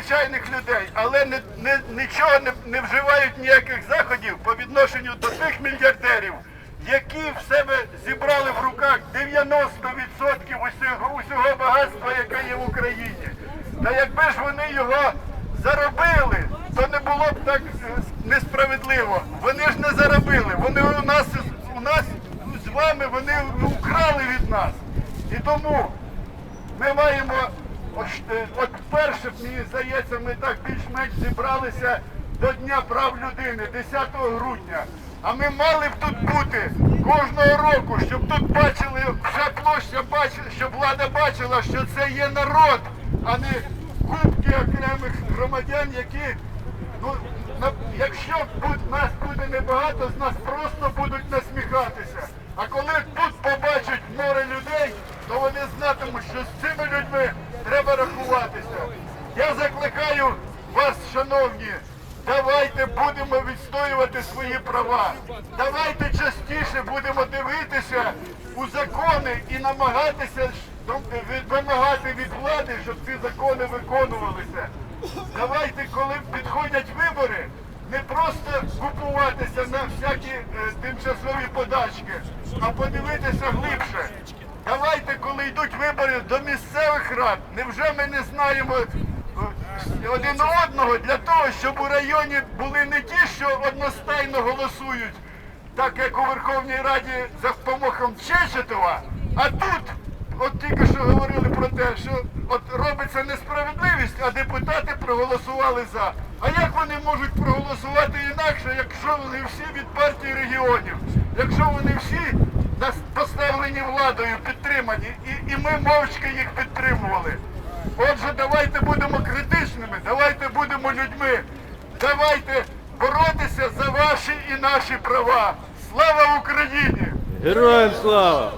звичайних людей, але не, не, нічого не, не вживають ніяких заходів по відношенню до тих мільярдерів, які в себе зібрали в руках 90% усього, усього багатства, яке є в Україні. Та якби ж вони його заробили, то не було б так е, несправедливо. Вони ж не заробили. Вони у нас у нас з вами вони украли від нас. І тому ми маємо, от, е, перше, мені здається, ми так більш-менш зібралися до Дня прав людини, 10 грудня. А ми мали б тут бути кожного року, щоб тут бачили, вся площа бачила, щоб влада бачила, що це є народ, а не кубки окремих громадян, які, ну, на- якщо буд- нас буде небагато, з нас просто будуть насміхатися. А коли тут побачать море людей, то вони знатимуть, що з цими людьми треба рахуватися. Я закликаю вас, шановні, давайте будемо відстоювати свої права. Давайте частіше будемо дивитися у закони і намагатися вимагати від влади, щоб ці закони виконувалися. Давайте, коли підходять вибори, не просто купуватися на всякі е, тимчасові подачки, а подивитися глибше. Давайте, йдуть вибори до місцевих рад, невже ми не знаємо е, один одного для того, щоб у районі були не ті, що одностайно голосують, так як у Верховній Раді за допомогом Чечетова, а тут, от тільки що говорили про те, що от робиться несправедливість, а депутати проголосували за. А як вони можуть проголосувати інакше, якщо вони всі від партії регіонів, якщо вони всі нас поставлені владою, підтримані, і, і ми мовчки їх підтримували. Отже, давайте будемо критичними, давайте будемо людьми, давайте боротися за ваші і наші права. Слава Україні! Героям слава!